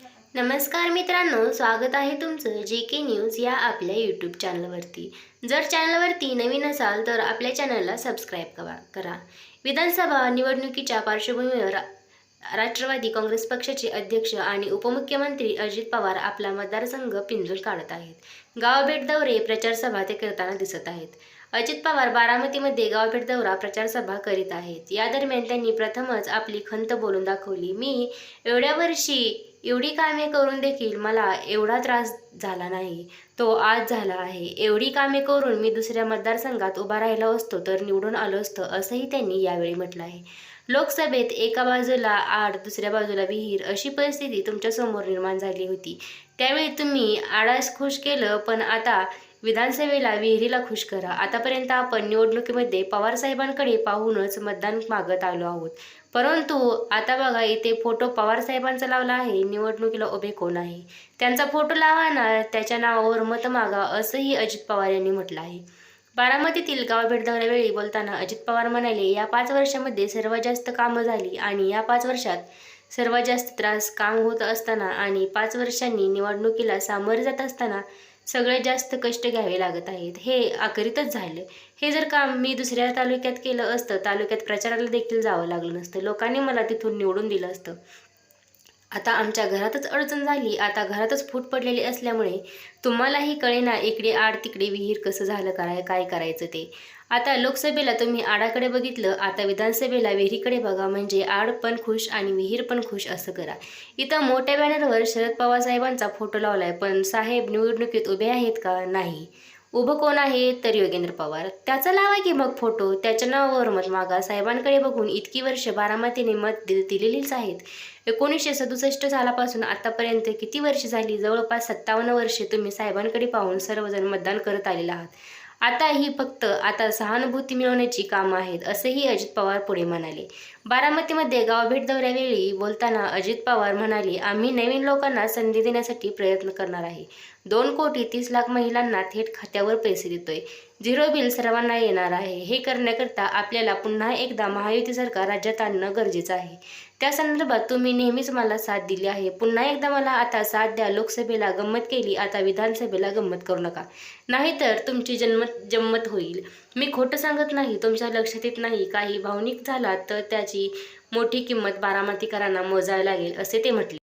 नमस्कार मित्रांनो स्वागत आहे तुमचं जे के न्यूज या आपल्या यूट्यूब चॅनलवरती जर चॅनलवरती नवीन असाल तर आपल्या चॅनलला सबस्क्राईब करा करा. विधानसभा निवडणुकीच्या पार्श्वभूमीवर राष्ट्रवादी काँग्रेस पक्षाचे अध्यक्ष आणि उपमुख्यमंत्री अजित पवार आपला मतदारसंघ पिंजूल काढत आहेत. गावभेट दौरे प्रचारसभा ते करताना दिसत आहेत. अजित पवार बारामतीमध्ये गावभेट दौरा प्रचारसभा करीत आहेत. या दरम्यान त्यांनी प्रथमच आपली खंत बोलून दाखवली. मी एवढ्या वर्षी एवढी कामे करून देखील मला एवढा त्रास झाला नाही तो आज झाला आहे. एवढी कामे करून मी दुसऱ्या मतदारसंघात उभा राहिला असतो तर निवडून आलो असतो असंही त्यांनी यावेळी म्हटलं आहे. लोकसभेत एका बाजूला आड दुसऱ्या बाजूला विहीर अशी परिस्थिती तुमच्यासमोर निर्माण झाली होती. त्यावेळी तुम्ही आडास खुश केलं पण आता विधानसभेला विहिरीला खुश करा. आतापर्यंत आपण निवडणुकीमध्ये पवारसाहेबांकडे पाहूनच मतदान मागत आलो आहोत. परंतु आता बघा इथे फोटो पवारसाहेबांचा लावला आहे. निवडणुकीला उभे कोण आहे? त्यांचा फोटो लावा ना. त्याच्या नावावर मत मागा असंही अजित पवार यांनी म्हटलं आहे. बारामतीतील गावभेट दौऱ्यावेळी बोलताना अजित पवार म्हणाले या पाच वर्षामध्ये सर्वात जास्त कामं झाली आणि या पाच वर्षात सर्वात जास्त त्रास काम होत असताना आणि पाच वर्षांनी निवडणुकीला सामोरे जात असताना सगळ्यात जास्त कष्ट घ्यावे लागत आहेत. हे अखेरीतच झालं हे जर काम मी दुसऱ्या तालुक्यात केलं असतं तालुक्यात प्रचाराला देखील जावं लागलं नसतं. लोकांनी मला तिथून निवडून दिलं असतं. आता आमच्या घरातच अडचण झाली. आता घरातच फूट पडलेली असल्यामुळे तुम्हालाही कळेना इकडे आड तिकडे विहीर कसं झालं कराय काय करायचं ते. आता लोकसभेला तुम्ही आडाकडे बघितलं आता विधानसभेला विहिरीकडे बघा. म्हणजे आड पण खुश आणि विहीर पण खुश असं करा. इथं मोठ्या बॅनरवर शरद पवार साहेबांचा फोटो लावलाय पण साहेब निवडणुकीत उभे आहेत का? नाही. उभं कोण आहे? तर योगेंद्र पवार. त्याचा लावा की मग फोटो? त्याच्या नावावर मत मागा. साहेबांकडे बघून इतकी वर्ष बारामतीने मत दि दिलेलीच आहेत. एकोणीसशे सदुसष्ट सालापासून आतापर्यंत किती वर्ष झाली? जवळपास सत्तावन्न वर्षे तुम्ही साहेबांकडे पाहून सर्वजण मतदान करत आलेला आहात. आता ही फक्त आता सहानुभूती मिळवण्याची कामं आहेत असेही अजित पवार पुढे म्हणाले. बारामतीमध्ये गावभेट दौऱ्यावेळी बोलताना अजित पवार म्हणाले आम्ही नवीन लोकांना संधी देण्यासाठी प्रयत्न करणार आहे. दोन कोटी तीस लाख महिलांना थेट खात्यावर पैसे देतोय. झिरो बिल सर्वांना येणार आहे. हे करण्याकरता आपल्याला पुन्हा एकदा महायुती सरकार राज्यात आणणं गरजेचं आहे. त्या संदर्भात तुम्ही नेहमीच मला साथ दिली आहे. पुन्हा एकदा मला आता साथ द्या. लोकसभेला गंमत केली आता विधानसभेला गंमत करू नका. नाहीतर तुमची जन्मत जम्मत होईल. मी खोटं सांगत नाही तुमच्या लक्षात येत नाही. काही भावनिक झाला तर त्याची मोठी किंमत बारामतीकरांना मोजावी लागेल असे ते म्हटले.